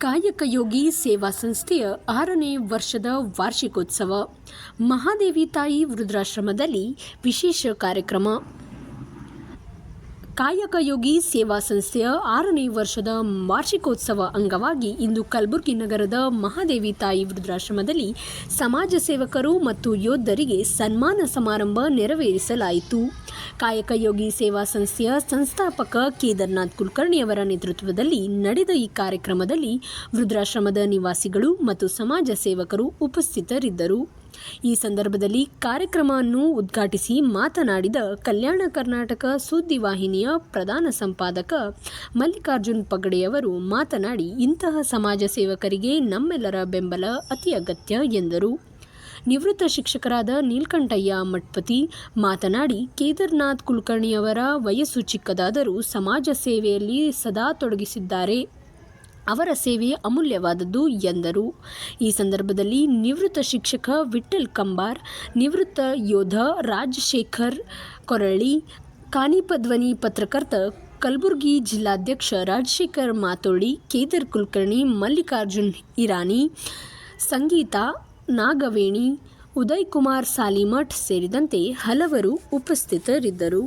ಕಾಯಕಯೋಗಿ ಸೇವಾ ಸಂಸ್ಥೆಯ ಆರನೇ ವರ್ಷದ ವಾರ್ಷಿಕೋತ್ಸವ. ಮಹಾದೇವಿ ತಾಯಿ ವೃದ್ಧಾಶ್ರಮದಲ್ಲಿ ವಿಶೇಷ ಕಾರ್ಯಕ್ರಮ. ಕಾಯಕಯೋಗಿ ಸೇವಾ ಸಂಸ್ಥೆಯ ಆರನೇ ವರ್ಷದ ವಾರ್ಷಿಕೋತ್ಸವ ಅಂಗವಾಗಿ ಇಂದು ಕಲಬುರಗಿ ನಗರದ ಮಹಾದೇವಿ ತಾಯಿ ವೃದ್ಧಾಶ್ರಮದಲ್ಲಿ ಸಮಾಜ ಸೇವಕರು ಮತ್ತು ಯೋಧರಿಗೆ ಸನ್ಮಾನ ಸಮಾರಂಭ ನೆರವೇರಿಸಲಾಯಿತು. ಕಾಯಕ ಯೋಗಿ ಸೇವಾ ಸಂಸ್ಥೆಯ ಸಂಸ್ಥಾಪಕ ಕೇದಾರ್ನಾಥ್ ಕುಲಕರ್ಣಿಯವರ ನೇತೃತ್ವದಲ್ಲಿ ನಡೆದ ಈ ಕಾರ್ಯಕ್ರಮದಲ್ಲಿ ವೃದ್ಧಾಶ್ರಮದ ನಿವಾಸಿಗಳು ಮತ್ತು ಸಮಾಜ ಸೇವಕರು ಉಪಸ್ಥಿತರಿದ್ದರು. ಈ ಸಂದರ್ಭದಲ್ಲಿ ಕಾರ್ಯಕ್ರಮವನ್ನು ಉದ್ಘಾಟಿಸಿ ಮಾತನಾಡಿದ ಕಲ್ಯಾಣ ಕರ್ನಾಟಕ ಸುದ್ದಿವಾಹಿನಿಯ ಪ್ರಧಾನ ಸಂಪಾದಕ ಮಲ್ಲಿಕಾರ್ಜುನ್ ಪಗಡೆಯವರು ಮಾತನಾಡಿ, ಇಂತಹ ಸಮಾಜ ಸೇವಕರಿಗೆ ನಮ್ಮೆಲ್ಲರ ಬೆಂಬಲ ಅತಿ ಅಗತ್ಯ ಎಂದರು. ನಿವೃತ್ತ ಶಿಕ್ಷಕರಾದ ನೀಲ್ಕಂಠಯ್ಯ ಮಠಪತಿ ಮಾತನಾಡಿ, ಕೇದಾರ್ನಾಥ್ ಕುಲಕರ್ಣಿಯವರ ವಯಸ್ಸು ಚಿಕ್ಕದಾದರೂ ಸಮಾಜ ಸೇವೆಯಲ್ಲಿ ಸದಾ ತೊಡಗಿಸಿದ್ದಾರೆ. ಅವರ ಸೇವೆ ಅಮೂಲ್ಯವಾದದ್ದು ಎಂದರು. ಈ ಸಂದರ್ಭದಲ್ಲಿ ನಿವೃತ್ತ ಶಿಕ್ಷಕ ವಿಠಲ್ ಕಂಬಾರ್, ನಿವೃತ್ತ ಯೋಧ ರಾಜಶೇಖರ್ ಕೊರಳಿ ಕಾನಿಪಧ್ವನಿ ಪತ್ರಕರ್ತ ಕಲಬುರಗಿ ಜಿಲ್ಲಾಧ್ಯಕ್ಷ ರಾಜಶೇಖರ್ ಮಾತೋಡಿ, ಕೇದರ್ ಕುಲಕರ್ಣಿ, ಮಲ್ಲಿಕಾರ್ಜುನ್ ಇರಾನಿ ಸಂಗೀತ ನಾಗವೇಣಿ, ಉದಯ್ ಕುಮಾರ್ ಸಾಲಿಮಠ್ ಸೇರಿದಂತೆ ಹಲವರು ಉಪಸ್ಥಿತರಿದ್ದರು.